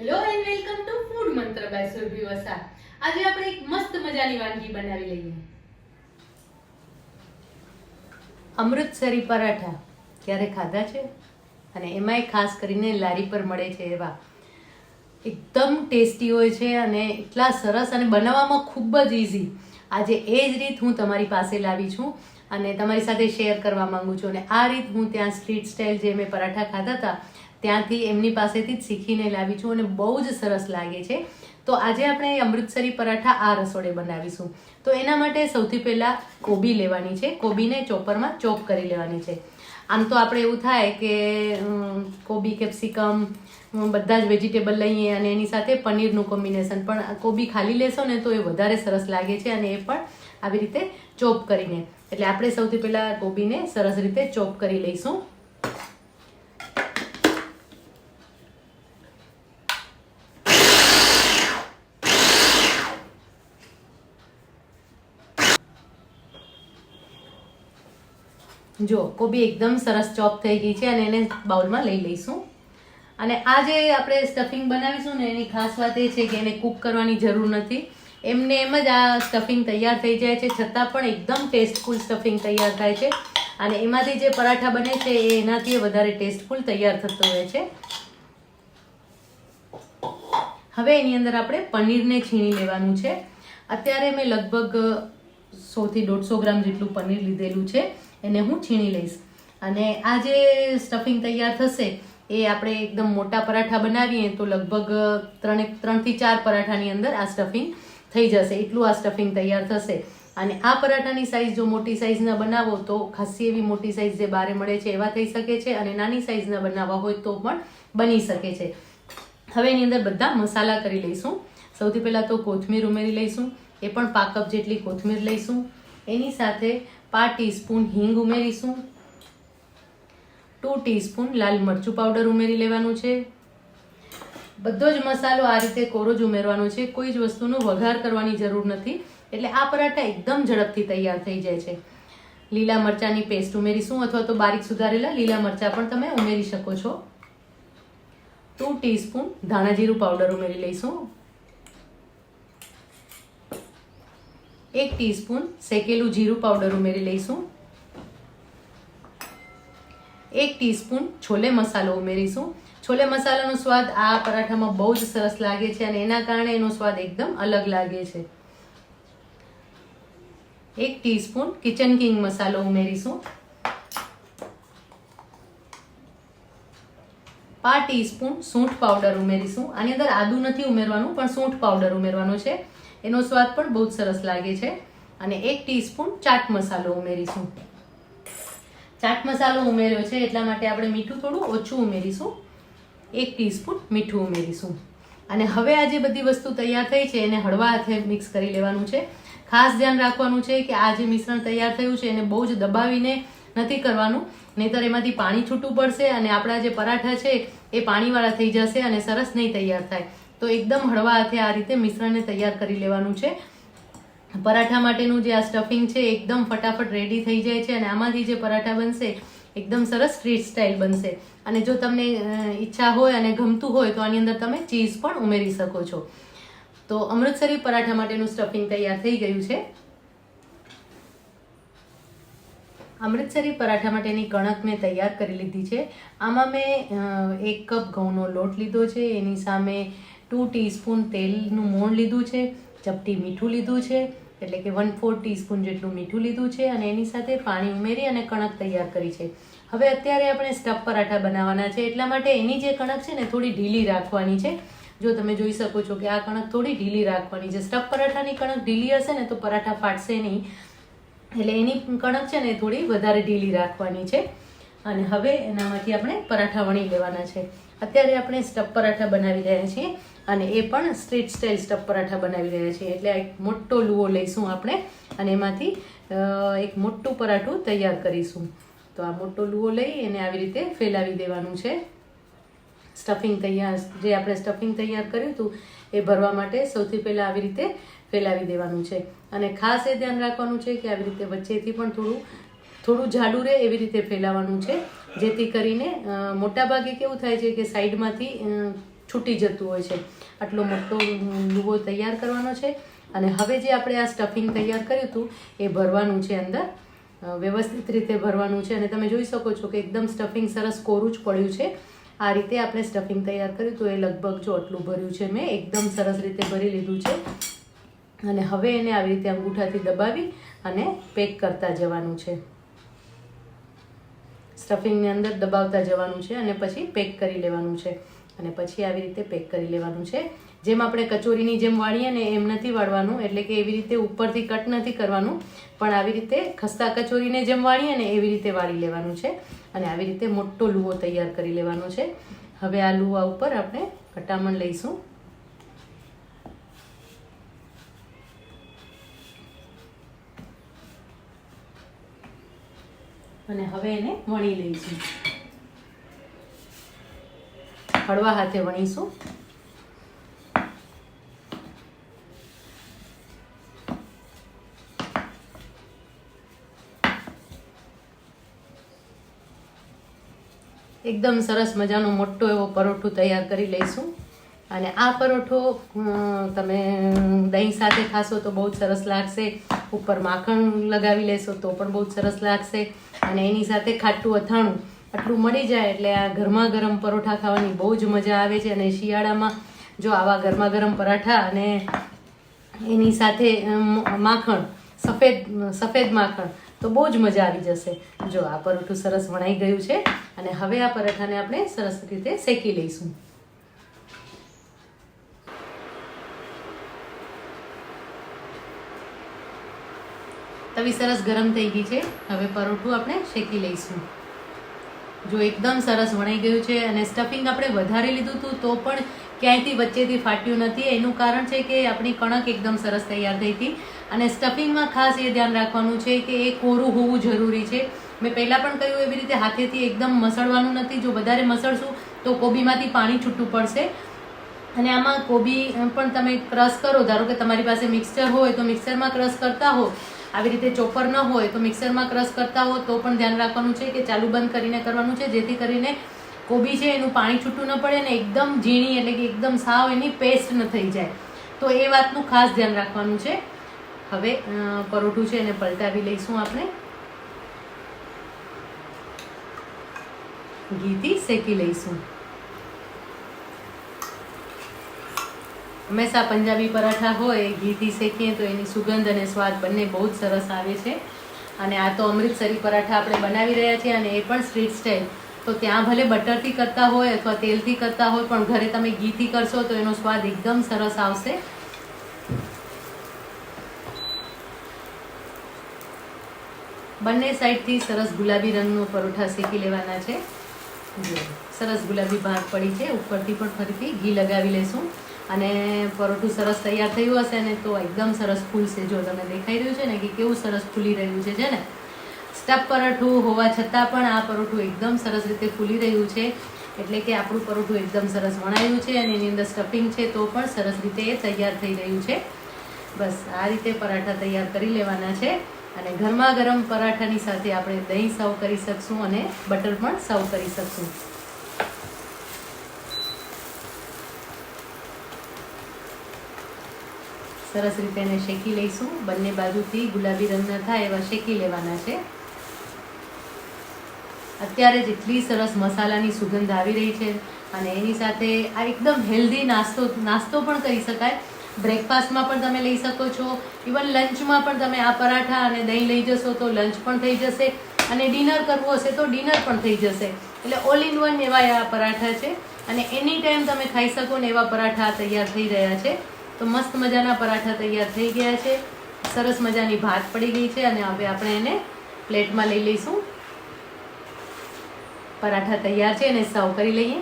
Hello and welcome to food Mantra by Surbhi Vasa આજે આપણે એક મસ્ત મજાની વાનગી બનાવી લઈએ. અમૃતસરી પરાઠા ક્યારે ખાધા છે? અને એમાંય ખાસ કરીને લારી પર મળે છે એવા. એકદમ ટેસ્ટી હોય છે અને એટલા સરસ અને બનાવવામાં ખૂબ જ ઇઝી આજે એ જ રીત હું તમારી પાસે લાવી છું અને તમારી સાથે શેર કરવા માંગુ છું. અને આ રીત હું ત્યાં સ્ટ્રીટ સ્ટાઇલ જે મેં પરાઠા ખાધા હતા ત્યાંથી એમની પાસેથી જ શીખીને લાવી છું અને બહુ જ સરસ લાગે છે. તો આજે આપણે અમૃતસરી પરાઠા આ રસોડે બનાવીશું. તો એના માટે સૌથી પહેલાં કોબી લેવાની છે. કોબીને ચોપરમાં ચોપ કરી લેવાની છે. આમ તો આપણે એવું થાય કે કોબી, કેપ્સિકમ બધા જ વેજીટેબલ લઈએ અને એની સાથે પનીરનું કોમ્બિનેશન પણ કોબી ખાલી લેશો ને તો એ વધારે સરસ લાગે છે અને એ પણ આવી રીતે ચોપ કરીને. એટલે આપણે સૌથી પહેલાં કોબીને સરસ રીતે ચોપ કરી લઈશું. જો, કોબી એકદમ સરસ ચોપ થઈ ગઈ છે અને એને બાઉલમાં લઈ લઈશું. અને આ જે આપણે સ્ટફિંગ બનાવીશું ને, એની ખાસ વાત એ છે કે એને કૂક કરવાની જરૂર નથી. એમને એમ જ આ સ્ટફિંગ તૈયાર થઈ જાય છે, છતાં પણ એકદમ ટેસ્ટફુલ સ્ટફિંગ તૈયાર થાય છે. અને એમાંથી જે પરાઠા બને છે, એ એનાથી વધારે ટેસ્ટફુલ તૈયાર થતો હોય છે. હવે એની અંદર આપણે પનીરને છીણી લેવાનું છે. અત્યારે મેં લગભગ સોથી દોઢસો ગ્રામ જેટલું પનીર લીધેલું છે. એને હું છીણી લઈશ. અને આ જે સ્ટફિંગ તૈયાર થશે, એ આપણે એકદમ મોટા પરાઠા બનાવીએ, તો લગભગ ત્રણે, ત્રણથી ચાર પરાઠાની અંદર આ સ્ટફિંગ થઈ જશે. એટલું આ સ્ટફિંગ તૈયાર થશે. અને આ પરાઠાની સાઇઝ જો મોટી સાઇઝના બનાવો, તો ખાસી એવી મોટી સાઇઝ જે બારે મળે છે, એવા થઈ શકે છે. અને નાની સાઇઝના બનાવવા હોય, તો પણ બની શકે છે. હવે એની અંદર બધા મસાલા કરી લઈશું. સૌથી પહેલાં તો કોથમીર ઉમેરી લઈશું. એ પણ પાક જેટલી કોથમીર લઈશું. એની સાથે પાંચ ટીસ્પૂન હિંગ ઉમેરીશું. ટુ ટીસ્પૂન લાલ મરચું પાવડર ઉમેરી લેવાનું છે. બધો જ મસાલો આ રીતે કોરો જ ઉમેરવાનો છે. કોઈ જ વસ્તુનો વઘાર કરવાની જરૂર નથી. એટલે આ પરાઠા એકદમ ઝડપથી તૈયાર થઈ જાય છે. લીલા મરચાંની પેસ્ટ ઉમેરીશું અથવા તો બારીક સુધારેલા લીલા મરચાં પણ તમે ઉમેરી શકો છો. ટુ ટીસ્પૂન ધાણા જીરું પાવડર ઉમેરી લઈશું. એક ટીસ્પૂન શેકેલું જીરું પાવડર ઉમેરી લઈશું. એક ટીસ્પૂન છોલે મસાલો ઉમેરીશું. છોલે મસાલાનો સ્વાદ આ પરાઠામાં બહુ જ સરસ લાગે છે અને એના કારણે એનો સ્વાદ એકદમ અલગ લાગે છે. એક ટીસ્પૂન કિચન કિંગ મસાલો ઉમેરીશું. પાંચ ટીસ્પૂન સૂંઠ પાવડર ઉમેરીશું. આની અંદર આદુ નથી ઉમેરવાનું, પણ સૂંઠ પાવડર ઉમેરવાનો છે. એનો સ્વાદ પણ બહુ જ સરસ લાગે છે. અને એક ટીસ્પૂન ચાટ મસાલો ઉમેરીશું. ચાટ મસાલો ઉમેર્યો છે એટલા માટે આપણે મીઠું થોડું ઓછું ઉમેરીશું. એક ટીસ્પૂન મીઠું ઉમેરીશું. અને હવે આ જે બધી વસ્તુ તૈયાર થઈ છે, એને હળવા હાથે મિક્સ કરી લેવાનું છે. ખાસ ધ્યાન રાખવાનું છે કે આ જે મિશ્રણ તૈયાર થયું છે, એને બહુ જ દબાવીને નથી કરવાનું. નહીંતર એમાંથી પાણી છૂટું પડશે અને આપણા જે પરાઠા છે, એ પાણીવાળા થઈ જશે અને સરસ નહીં તૈયાર થાય. તો એકદમ હળવા હાથે આ રીતે મિશ્રણને તૈયાર કરી લેવાનું છે. પરાઠા માટેનું જે આ સ્ટફિંગ છે, એકદમ ફટાફટ રેડી થઈ જાય છે અને આમાંથી જે પરાઠા બનશે, એકદમ સરસ સ્ટ્રીટ સ્ટાઇલ બનશે. અને જો તમને ઈચ્છા હોય અને ગમતું હોય, તો આની અંદર તમે ચીઝ પણ ઉમેરી શકો છો. તો અમૃતસરી પરાઠા માટેનું સ્ટફિંગ તૈયાર થઈ ગયું છે. અમૃતસરી પરાઠા માટેની કણક મેં તૈયાર કરી લીધી છે. આમાં મેં એક કપ ઘઉંનો લોટ લીધો છે. એની સામે ટુ ટીસ્પૂન તેલનું મોણ લીધું છે, ચપટી મીઠું લીધું છે, એટલે કે વન ફોર ટીસ્પૂન જેટલું મીઠું લીધું છે અને એની સાથે પાણી ઉમેરી અને કણક તૈયાર કરી છે. હવે અત્યારે આપણે સ્ટફ પરાઠા બનાવવાના છે, એટલા માટે એની જે કણક છે ને થોડી ઢીલી રાખવાની છે. જો તમે જોઈ શકો છો કે આ કણક થોડી ઢીલી રાખવાની છે. સ્ટફ પરાઠાની કણક ઢીલી હશે ને તો પરાઠા ફાટશે નહીં. એટલે એની કણક છે ને થોડી વધારે ઢીલી રાખવાની છે. અને હવે એનામાંથી આપણે પરાઠા વણી લેવાના છે. અત્યારે આપણે સ્ટફ પરાઠા બનાવી રહ્યા છીએ અને એ પણ સ્ટ્રીટ સ્ટાઇલ સ્ટફ પરાઠા બનાવી રહ્યા છીએ. એટલે એક મોટો લુઓ લઈશું આપણે અને એમાંથી એક મોટું પરાઠું તૈયાર કરીશું. તો આ મોટો લુઓ લઈ એને આવી રીતે ફેલાવી દેવાનું છે. સ્ટફિંગ તૈયાર, જે આપણે સ્ટફિંગ તૈયાર કર્યું હતું, એ ભરવા માટે સૌથી પહેલાં આવી રીતે ફેલાવી દેવાનું છે. અને ખાસ એ ધ્યાન રાખવાનું છે કે આવી રીતે વચ્ચેથી પણ થોડું થોડું જાડું રહે એવી રીતે ફેલાવાનું છે. જેથી કરીને મોટાભાગે કેવું થાય છે કે સાઈડમાંથી છૂટી જતું હોય છે. આટલો મોટો લુવો તૈયાર કરવાનો છે. અને હવે જે આપણે આ સ્ટફિંગ તૈયાર કર્યું હતું, એ ભરવાનું છે અંદર. વ્યવસ્થિત રીતે ભરવાનું છે. અને તમે જોઈ શકો છો કે એકદમ સ્ટફિંગ સરસ કોરું જ પડ્યું છે. આ રીતે આપણે સ્ટફિંગ તૈયાર કર્યું તો એ લગભગ જો આટલું ભર્યું છે મેં, એકદમ સરસ રીતે ભરી લીધું છે. અને હવે એને આવી રીતે અંગૂઠાથી દબાવી અને પેક કરતા જવાનું છે. સ્ટફિંગની અંદર દબાવતા જવાનું છે અને પછી પેક કરી લેવાનું છે. અને પછી આવી રીતે પેક કરી લેવાનું છે. જેમ આપણે કચોરીની જેમ વાળીએ ને એમ નથી વાળવાનું, એટલે કે એવી રીતે ઉપરથી કટ નથી કરવાનું, પણ આવી રીતે ખસ્તા કચોરીને જેમ વાળીએ ને એવી રીતે વાળી લેવાનું છે. અને આવી રીતે મોટો લુઓ તૈયાર કરી લેવાનો છે. હવે આ લુવા ઉપર આપણે કટામણ લઈશું. અને હવે એને વણી લઈશું. હળવા હાથે વણીશું. એકદમ સરસ મજાનો મોટો એવો પરોઠું તૈયાર કરી લઈશું. અને આ પરોઠો તમે દહીં સાથે ખાશો તો બહુ સરસ લાગશે. ઉપર માખણ લગાવી લેશો તો પણ બહુ સરસ લાગશે. અને એની સાથે ખાટું અથાણું. આટલું મળી જાય એટલે આ ગરમા ગરમ પરોઠા ખાવાની બહુ જ મજા આવે છે. અને શિયાળામાં જો આવા ગરમા ગરમ પરાઠા અને એની સાથે માખણ, સફેદ સફેદ માખણ, તો બહુ જ મજા આવી જશે. જો આ પરોઠું સરસ વણાઈ ગયું છે અને હવે આ પરાઠાને આપણે સરસ રીતે શેકી લઈશું. તવી સરસ ગરમ થઈ ગઈ છે. હવે પરોઠું આપણે શેકી લઈશું. જો એકદમ સરસ વણાઈ ગયું છે અને સ્ટફિંગ આપણે વધારે લીધું હતું, તો પણ ક્યાંયથી વચ્ચેથી ફાટ્યું નથી. એનું કારણ છે કે આપણી કણક એકદમ સરસ તૈયાર થઈ હતી. અને સ્ટફિંગમાં ખાસ એ ધ્યાન રાખવાનું છે કે એ કોરું હોવું જરૂરી છે. મેં પહેલાં પણ કહ્યું એવી રીતે હાથેથી એકદમ મસળવાનું નથી. જો વધારે મસળશું, તો કોબીમાંથી પાણી છૂટું પડશે. અને આમાં કોબી પણ તમે ક્રશ કરો. ધારો કે તમારી પાસે મિક્સચર હોય, તો મિક્સરમાં ક્રશ કરતા હો આવી રીતે ચોપર ન હોય તો મિક્સરમાં ક્રશ કરતા હો તો પણ ધ્યાન રાખવાનું છે કે ચાલુ બંધ કરીને કરવાનું છે, જેથી કરીને કોબી છે એનું પાણી છૂટું ન પડે ને એકદમ ઝીણી એટલે કે એકદમ સાવ એની પેસ્ટ ન થઈ જાય. તો એ વાતનું ખાસ ધ્યાન રાખવાનું છે. હવે પરોઠું છે એને પલટાવી લઈશું આપણે. ઘીથી શેકી લઈશું. હંમેશા પંજાબી પરાઠા હોય, ઘીથી શેકીએ તો એની સુગંધ અને સ્વાદ બંને બહુ જ સરસ આવે છે. અને આ તો અમૃતસરી પરાઠા આપણે બનાવી રહ્યા છીએ અને એ પણ સ્ટ્રીટ સ્ટાઇલ. તો ત્યાં ભલે બટરથી કરતા હોય અથવા તેલથી કરતા હોય, પણ ઘરે તમે ઘીથી કરશો તો એનો સ્વાદ એકદમ સરસ આવશે. બંને સાઈડથી સરસ ગુલાબી રંગનો પરોઠા શેકી લેવાના છે. સરસ ગુલાબી ભાગ પડી છે. ઉપરથી પણ ફરીથી ઘી લગાવી લેશું. અને પરોઠું સરસ તૈયાર થયું હશે ને તો એકદમ સરસ ફૂલશે. જો તમને દેખાઈ રહ્યું છે ને કે કેવું સરસ ફૂલી રહ્યું છે છે ને? સ્ટફ પરોઠું હોવા છતાં પણ આ પરોઠું એકદમ સરસ રીતે ફૂલી રહ્યું છે. એટલે કે આપણું પરોઠું એકદમ સરસ વણાયું છે અને એની અંદર સ્ટફિંગ છે તો પણ સરસ રીતે એ તૈયાર થઈ રહ્યું છે. બસ, આ રીતે પરાઠા તૈયાર કરી લેવાના છે. અને ગરમા ગરમ પરાઠાની સાથે આપણે દહીં સર્વ કરી શકશું અને બટર પણ સર્વ કરી શકશું. સરસ રીતે એને શેકી લઈશું. બંને બાજુથી ગુલાબી રંગના થાય એવા શેકી લેવાના છે. અત્યારે જેટલી સરસ મસાલાની સુગંધ આવી રહી છે અને એની સાથે આ એકદમ હેલ્ધી નાસ્તો નાસ્તો પણ કરી શકાય. બ્રેકફાસ્ટમાં પણ તમે લઈ શકો છો. ઇવન લંચમાં પણ તમે આ પરાઠા અને દહીં લઈ જશો તો લંચ પણ થઈ જશે અને ડિનર કરવું હશે તો ડિનર પણ થઈ જશે. એટલે ઓલ ઇન વન એવા આ પરાઠા છે અને એની ટાઈમ તમે ખાઈ શકો ને એવા પરાઠા તૈયાર થઈ રહ્યા છે. તો મસ્ત મજાના પરાઠા તૈયાર થઈ ગયા છે. સરસ મજાની ભાત પડી ગઈ છે અને હવે આપણે એને પ્લેટમાં લઈ લઈશું. પરાઠા તૈયાર છે એને સર્વ કરી લઈએ.